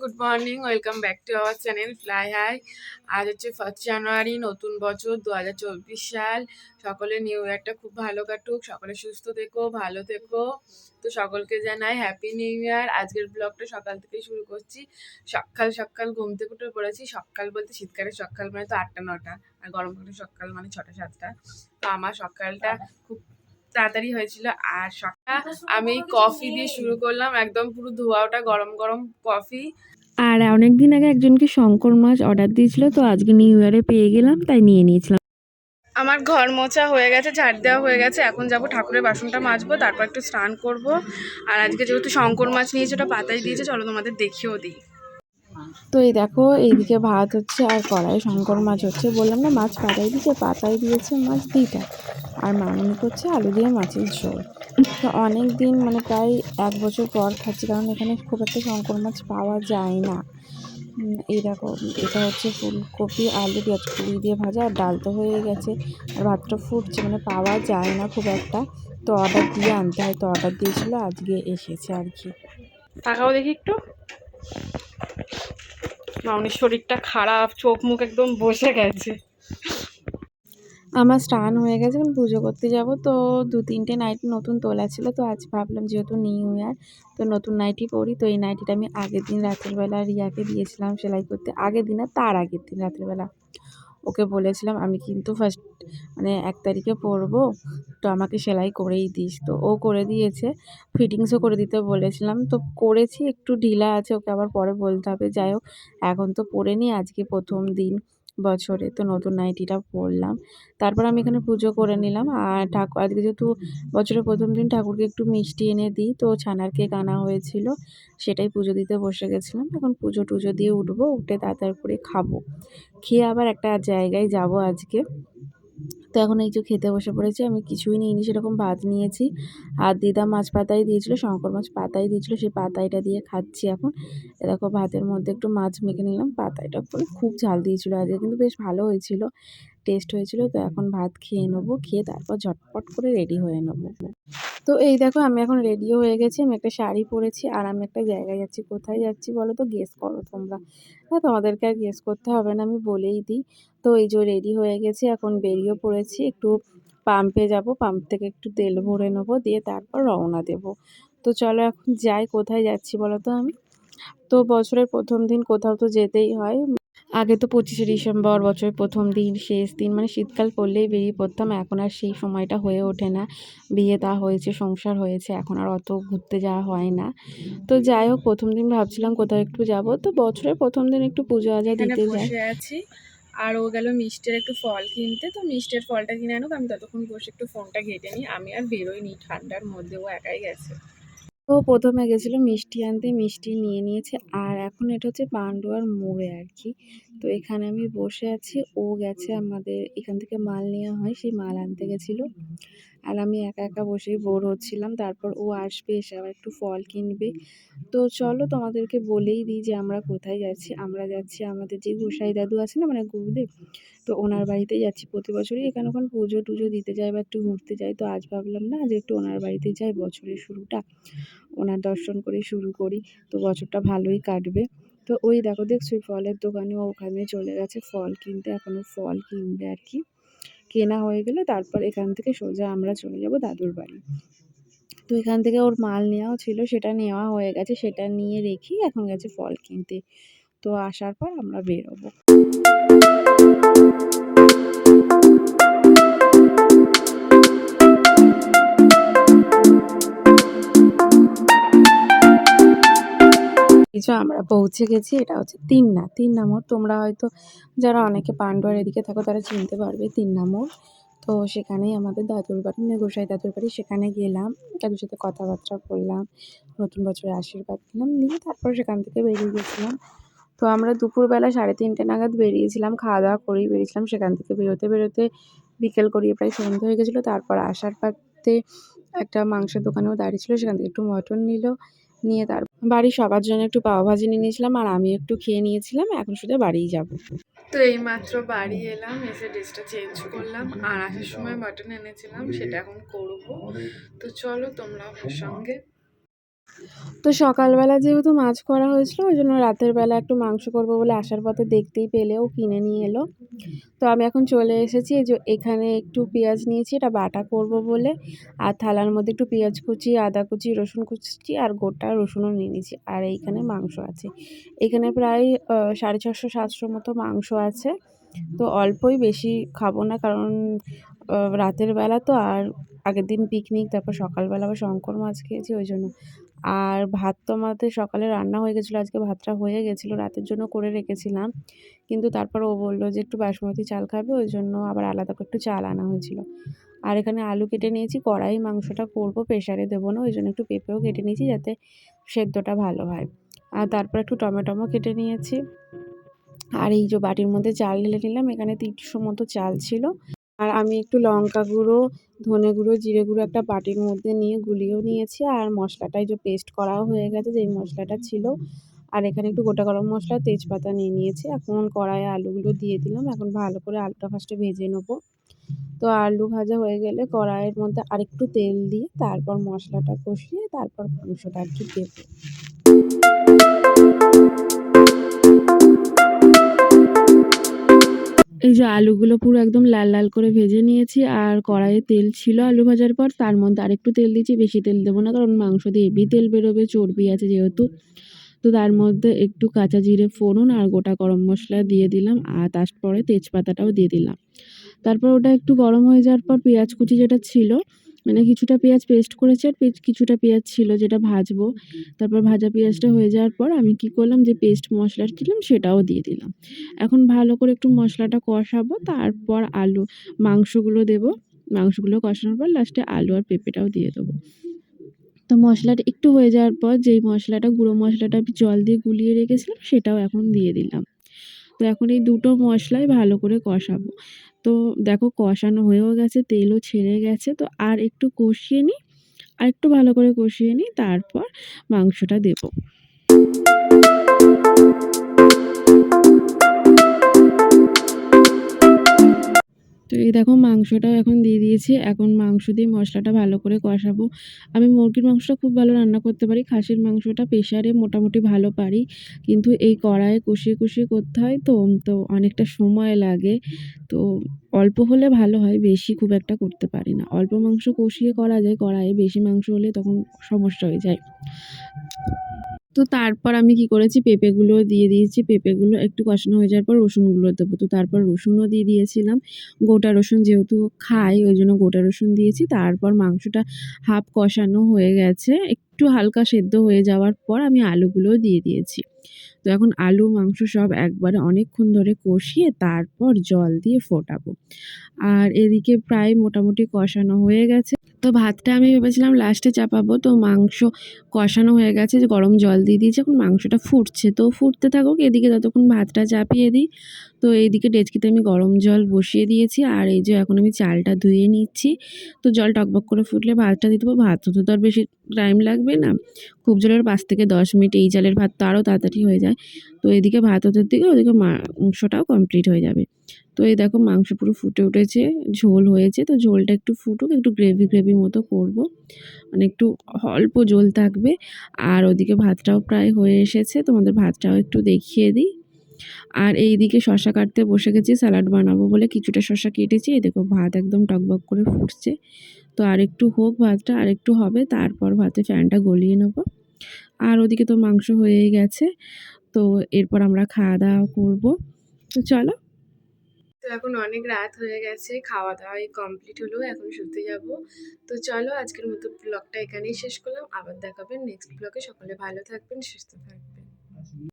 Good morning welcome back to our channel fly high আজ হচ্ছে first January নতুন বছর দু হাজার চব্বিশ সাল। সকলে নিউ ইয়ারটা খুব ভালো কাটুক সকলে সুস্থ থেকো ভালো থেকো। তো সকলকে জানাই হ্যাপি নিউ ইয়ার আজকের ব্লগটা সকাল থেকেই শুরু করছি। সকাল সকাল ঘুম থেকে উঠে পড়েছি। সকাল বলতে শীতকালের সকাল মানে তো আটটা নটা আর গরমকালের সকাল মানে ছটা সাতটা। তো আমার সকালটা খুব তাড়াতাড়ি হয়েছিল। আর সকাল আমি কফি দিয়ে শুরু করলাম একদম পুরো ধোয়া ওটা গরম গরম কফি আর অনেক দিন আগে একজনকে শঙ্কর মাছ অর্ডার দিয়েছিল, তো আজকে নিউ ইয়ারে পেয়ে গেলাম, তাই নিয়ে নিয়েছিলাম। আমার ঘর মোছা হয়ে গেছে, ঝাড় দেওয়া হয়ে গেছে, এখন যাব ঠাকুরের বাসনটা মাজবো, তারপর একটু স্নান করব। আর আজকে যেহেতু শঙ্কর মাছ নিয়েছে, ওটা পাতায় দিয়েছে, চলো তোমাদের দেখিয়েও দিই। তো এই দেখো, এইদিকে ভাত হচ্ছে আর কড়াই, শঙ্কর মাছ হচ্ছে। বললাম না, মাছ পাতায় দিয়েছে পাতায় দিয়েছে মাছ দুইটা আর মামনি করছে আলু দিয়ে মাছের ঝোল। তো অনেক দিন মানে প্রায় এক বছর পর খাচ্ছি, কারণ এখানে খুব একটা শঙ্কর মাছ পাওয়া যায় না। এই দেখো, এটা হচ্ছে ফুলকপি, আলু পেঁয়াজ কুড়ি দিয়ে ভাজা, আর ডাল তো হয়ে গেছে। আর ভাতটা ফুটছে মানে পাওয়া যায় না খুব একটা। তো অর্ডার দিয়ে আনতে হয়, তো অর্ডার দিয়েছিলো, আজকে এসেছে আর কি। তাকাও দেখি একটু। মামনির শরীরটা খারাপ, চোখ মুখ একদম বসে গেছে। আমার স্নান হয়ে গেছে, এখন পুজো করতে যাব। তো দু তিনটে নাইটি নতুন তোলা ছিল, তো আজ ভাবলাম যেহেতু নিউ ইয়ার তো নতুন নাইটি পরি তো এই নাইটিটা আমি আগের দিন রাতের বেলা রিয়াকে দিয়েছিলাম সেলাই করতে। আগের দিন আর তার আগের দিন রাতের বেলা। ওকে বলেছিলাম, আমি কিন্তু ফার্স্ট মানে এক তারিখে পরবো তো আমাকে সেলাই করেই দিস। তো ও করে দিয়েছে ফিটিংসও করে দিতে বলেছিলাম। তো করেছি, একটু ঢিলা আছে, ওকে আবার পরে বলতে হবে। যাই হোক, এখন তো পরে নি, আজকে প্রথম দিন। বছরে তো নতুন নাইটিটা পরলাম। তারপর আমি এখানে পুজো করে নিলাম। আর ঠাকুর আজকে যেহেতু বছরের প্রথম দিন ঠাকুরকে একটু মিষ্টি এনে দিই, তো ছানার কেক আনা হয়েছিল। সেটাই পুজো দিতে বসে গেছিলাম। এখন পুজো টুজো দিয়ে উঠবো, উঠে তাড়াতাড়ি করে খাব। খেয়ে আবার একটা জায়গায় যাব আজকে। তো এখন এই যে খেতে বসে পড়েছি, আমি কিছুই নিইনি, সেরকম ভাত নিয়েছি। আর দিদা মাছ পাতাই দিয়েছিল, শঙ্কর মাছ পাতাই দিয়েছিল, সেই পাতাইটা দিয়ে খাচ্ছি এখন। দেখো ভাতের মধ্যে একটু মাছ মেখে নিলাম, পাতাইটা করে খুব ঝাল দিয়েছিল আজকে, কিন্তু বেশ ভালো হয়েছিল টেস্ট হয়েছিল। তো এখন ভাত খেয়ে নেব, খেয়ে তারপর ঝটপট করে রেডি হয়ে নেব। তো এই দেখো আমি এখন রেডিও হয়ে গেছি, আমি একটা শাড়ি পরেছি আর আমি একটা জায়গায় যাচ্ছি। কোথায় যাচ্ছি বলো তো? গেস করো তোমরা। হ্যাঁ তোমাদেরকে আর গেস করতে হবে না, আমি বলেই দিই। তো এই যে রেডি হয়ে গেছি, এখন বেরিয়ে পড়েছি। একটু পাম্পে যাব পাম্প থেকে একটু তেল ভরে নেব, দিয়ে তারপর রওনা দেব। তো চলো এখন যাই, কোথায় যাচ্ছি বলো তো আমি? তো বছরের প্রথম দিন কোথাও তো যেতেই হয়। আগে তো পঁচিশে ডিসেম্বর বছরের প্রথম দিন শেষ দিন মানে শীতকাল পড়লেই বেরিয়ে পড়তাম। এখন আর সেই সময়টা হয়ে ওঠে না। বিয়ে তা হয়েছে সংসার হয়েছে এখন আর অত ঘুরতে যাওয়া হয় না। তো যাই হোক প্রথম দিন ভাবছিলাম কোথাও একটু যাব। তো বছরের প্রথম দিন একটু পুজো আজা দিতে যাই। বসে আছি। আর ও গেল মিষ্টির একটু ফল কিনতে। তো মিষ্টির ফলটা কিনে আনুক আমি ততক্ষণ বসে একটু ফোনটা ঘেটে নিই। আমি আর বেরোইনি ঠান্ডার মধ্যে ও একাই গেছে। তো প্রথমে গেছিল মিষ্টি আনতে, মিষ্টি নিয়ে নিয়েছে। আর এখন এটা হচ্ছে পান্ডুয়ার মোড়ে আর কি তো এখানে আমি বসে আছি, ও গেছে আমাদের, এখান থেকে মাল নেওয়া হয় সেই মাল আনতে গেছিল। আর আমি একা একা বসেই বোর হচ্ছিলাম, তারপর ও আসবে, এসে আবার একটু ফল কিনবে। তো চলো তোমাদেরকে বলেই দিই যে আমরা কোথায় যাচ্ছি। আমরা যাচ্ছি আমাদের যে গোসাই দাদু আছে না মানে গুরুদেব তো ওনার বাড়িতেই যাচ্ছি প্রতি বছরই। এখানে ওখানে পুজো টুজো দিতে যাই বা একটু ঘুরতে যাই। তো আজ ভাবলাম না যে একটু ওনার বাড়িতে যাই বছরের শুরুটা। ওনার দর্শন করে শুরু করি। তো বছরটা ভালোই কাটবে। তো ওই দেখো দেখছ ওই ফলের দোকানে ওখানে চলে গেছে ফল কিনতে। এখনও ফল কিনবে আর কি। কেনা হয়ে গেলে তারপর এখান থেকে সোজা আমরা চলে যাব দাদুর বাড়ি। তো এখান থেকে ওর মাল নেওয়াও ছিল সেটা নেওয়া হয়ে গেছে। সেটা নিয়ে রেখেই এখন গেছে ফল কিনতে। তো আসার পর আমরা বেরোবো। কিছু আমরা পৌঁছে গেছি, এটা হচ্ছে তিন না তিন নম্বর তোমরা হয়তো যারা অনেকে পান্ডুয়ার এদিকে থাকো, তারা চিনতে পারবে তিন নম্বর তো সেখানেই আমাদের দাদুর বাড়ি মানে গোসাই দাদুর বাড়ি, সেখানে গেলাম। তাদের সাথে কথাবার্তা বললাম নতুন বছরের আশীর্বাদ নিলাম, নিয়ে তারপর সেখান থেকে বেরিয়ে গেছিলাম। তো আমরা দুপুরবেলা সাড়ে তিনটে নাগাদ বেরিয়েছিলাম খাওয়া দাওয়া করেই বেরিয়েছিলাম। সেখান থেকে বেরোতে বেরোতে বিকেল করিয়ে প্রায় সন্ধ্যে হয়ে গেছিল। তারপর আসার পথে একটা মাংসের দোকানেও দাঁড়িয়ে ছিল, সেখান থেকে একটু মটন নিল, নিয়ে তার বাড়ির সবার জন্য একটু পাও ভাজি নিয়ে নিয়েছিলাম আর আমি একটু খেয়ে নিয়েছিলাম, এখন শুধু বাড়িই যাব। তো এইমাত্র বাড়ি এলাম, এসে ড্রেসটা চেঞ্জ করলাম আর আসার সময় মাটন এনেছিলাম, সেটা এখন করব। তো চলো তোমরা আমার সঙ্গে তো সকালবেলা যেহেতু মাছ করা হয়েছিল, ওই জন্য রাতের বেলা একটু মাংস করব বলে আসার পথে দেখতেই পেলেও কিনে নিয়ে এলো। তো আমি এখন চলে এসেছি, এই যে এখানে একটু পেঁয়াজ নিয়েছি, এটা বাটা করব বলে, আর থালার মধ্যে একটু পেঁয়াজ কুচি, আদা কুচি, রসুন কুচি, আর গোটা রসুনও নিয়ে নিয়েছি, আর এইখানে মাংস আছে। এখানে প্রায় সাড়ে ছশো সাতশো মতো মাংস আছে। তো অল্পই বেশি খাব না, কারণ রাতের বেলা তো, আর আগের দিন পিকনিক তারপর সকালবেলা আবার শঙ্কর মাছ খেয়েছি, ওই জন্য আর ভাত তো আমাদের সকালে রান্না হয়ে গেছিল, আজকে ভাতটা হয়ে গেছিল, রাতের জন্য করে রেখেছিলাম। কিন্তু তারপর ও বলল যে একটু বাসমতি চাল খাবে, ওই জন্য আবার আলাদা করে একটু চাল আনা হয়েছিল। আর এখানে আলু কেটে নিয়েছি, কড়াই মাংসটা করব প্রেশারে দেবো না, ওই জন্য একটু পেঁপেও কেটে নিয়েছি যাতে সেদ্ধটা ভালো হয়। আর তারপর একটু টমেটোও কেটে নিয়েছি। আর এই যে বাটির মধ্যে চাল ঢেলে নিলাম, এখানে তিনশো মতো চাল ছিল। আর আমি একটু লঙ্কা গুঁড়ো, ধনে গুঁড়ো, জিরে গুঁড়ো একটা বাটির মধ্যে নিয়ে গুলিয়েও নিয়েছি। আর মশলাটা এই যে পেস্ট করাও হয়ে গেছে, যেই মশলাটা ছিল। আর এখানে একটু গোটা গরম মশলা, তেজপাতা নিয়ে নিয়েছি। এখন কড়াইয়ে আলুগুলো দিয়ে দিলাম। এখন ভালো করে আলুটা ফার্স্টে ভেজে নেব। তো আলু ভাজা হয়ে গেলে কড়াইয়ের মধ্যে আরেকটু তেল দিয়ে তারপর মশলাটা কষিয়ে তারপর মাংসটা আর কি দেবো। এই যে আলুগুলো পুরো একদম লাল লাল করে ভেজে নিয়েছি আর কড়াইয়ে তেল ছিল আলু ভাজার পর, তার মধ্যে আরেকটু তেল দিয়েছি বেশি তেল দেবো না, কারণ মাংস দিয়ে এবি তেল বেরোবে, চর্বি আছে যেহেতু। তো তার মধ্যে একটু কাঁচা জিরে, ফোড়ন আর গোটা গরম মশলা দিয়ে দিলাম আর তারপরে তেজপাতাটাও দিয়ে দিলাম। তারপর ওটা একটু গরম হয়ে যাওয়ার পর পেঁয়াজ কুচি যেটা ছিল মানে কিছুটা পেঁয়াজ পেস্ট করেছি আর কিছুটা পেঁয়াজ ছিল যেটা ভাজবো। তারপর ভাজা পেঁয়াজটা হয়ে যাওয়ার পর আমি কি করলাম যে পেস্ট মশলা ছিলাম সেটাও দিয়ে দিলাম। এখন ভালো করে একটু মশলাটা কষাবো, তারপর আলু, মাংসগুলো দেবো। মাংসগুলো কষানোর পর লাস্টে আলু আর পেঁপেটাও দিয়ে দেবো। তো মশলাটা একটু হয়ে যাওয়ার পর যেই মশলাটা, গুঁড়ো মশলাটা আমি জল দিয়ে গুলিয়ে রেখেছিলাম, সেটাও এখন দিয়ে দিলাম। তো এখন এই দুটো মশলাই ভালো করে কষাবো। তো দেখো কষানো হয়েও গেছে, তেলও ছেড়ে গেছে, তো আর একটু কষিয়ে নিই, আর একটু ভালো করে কষিয়ে নিই, তারপর মাংসটা দেবো। তো এই দেখো মাংসটাও এখন দিয়ে দিয়েছি। এখন মাংস দিয়ে মশলাটা ভালো করে কষাবো। আমি মুরগির মাংসটা খুব ভালো রান্না করতে পারি, খাসির মাংসটা প্রেশারে মোটামুটি ভালো পারি। কিন্তু এই কড়াইয়ে কষিয়ে কষিয়ে করতে হয় তো তো অনেকটা সময় লাগে। তো অল্প হলে ভালো হয়, বেশি খুব একটা করতে পারি না। অল্প মাংস কষিয়ে করা যায়, কড়াইয়ে বেশি মাংস হলে তখন সমস্যা হয়ে যায়। তো তারপর আমি কি করেছি? পেঁপেগুলো দিয়ে দিয়েছি। পেঁপেগুলো একটু কষানো হয়ে যাওয়ার পর রসুনগুলো দেবো। তো তারপর রসুনও দিয়ে দিয়েছিলাম। গোটা রসুন যেহেতু খাই, ওই জন্য গোটা রসুন দিয়েছি। তারপর মাংসটা হাফ কষানো হয়ে গেছে। একটু হালকা সেদ্ধ হয়ে যাওয়ার পর আমি আলুগুলোও দিয়ে দিয়েছি। তো এখন আলু, মাংস সব একবারে অনেকক্ষণ ধরে কষিয়ে তারপর জল দিয়ে ফোটাবো। আর এদিকে প্রায় মোটামুটি কষানো হয়ে গেছে। তো ভাতটা আমি ভেবেছিলাম লাস্টে চাপাবো। তো মাংস কষানো হয়ে গেছে, যে গরম জল দিয়ে দিয়েছি, এখন মাংসটা ফুটছে। তো ফুটতে থাকুক, এদিকে ততক্ষণ ভাতটা চাপিয়ে দিই, তো এইদিকে ডেচকিতে আমি গরম জল বসিয়ে দিয়েছি। আর এই যে এখন আমি চালটা ধুয়ে নিচ্ছি, তো জল টকবক করে ফুটলে ভাতটা দিয়ে দেবো। ভাত হতে তো আর বেশি টাইম লাগবে না। খুব জলের পাঁচ থেকে দশ মিনিট এই চালের ভাত তো আরও তাড়াতাড়ি হয়ে যায়। তো এদিকে ভাত হতে দিকে, ওদিকে মাংসটাও কমপ্লিট হয়ে যাবে। তো এই দেখো মাংস পুরো ফুটে উঠেছে, ঝোল হয়েছে, তো ঝোলটা একটু ফুটুক, একটু গ্রেভি গ্রেভি মতো করব। মানে একটু অল্প ঝোল থাকবে, আর ওদিকে ভাতটাও প্রায় হয়ে এসেছে, তোমাদের ভাতটাও একটু দেখিয়ে দিই। আর এইদিকে শশা কাটতে বসে গেছি, স্যালাড বানাবো বলে কিছুটা শশা কেটেছি, এই দেখো ভাত একদম টকবক করে ফুটছে। তো আর একটু হোক ভাতটা, আর একটু হবে, তারপর ভাতে ফ্যানটা গলিয়ে নেব। আর ওদিকে তো মাংস হয়েই গেছে তো এরপর আমরা খাওয়া দাওয়া করব। তো চলো। তো এখন অনেক রাত হয়ে গেছে খাওয়া দাওয়াই কমপ্লিট হলো, এখন শুতে যাব। তো চলো আজকের মতো ব্লগটা এখানেই শেষ করলাম। আবার দেখাবেন নেক্সট ব্লগে সকলে ভালো থাকবেন, সুস্থ থাকবেন।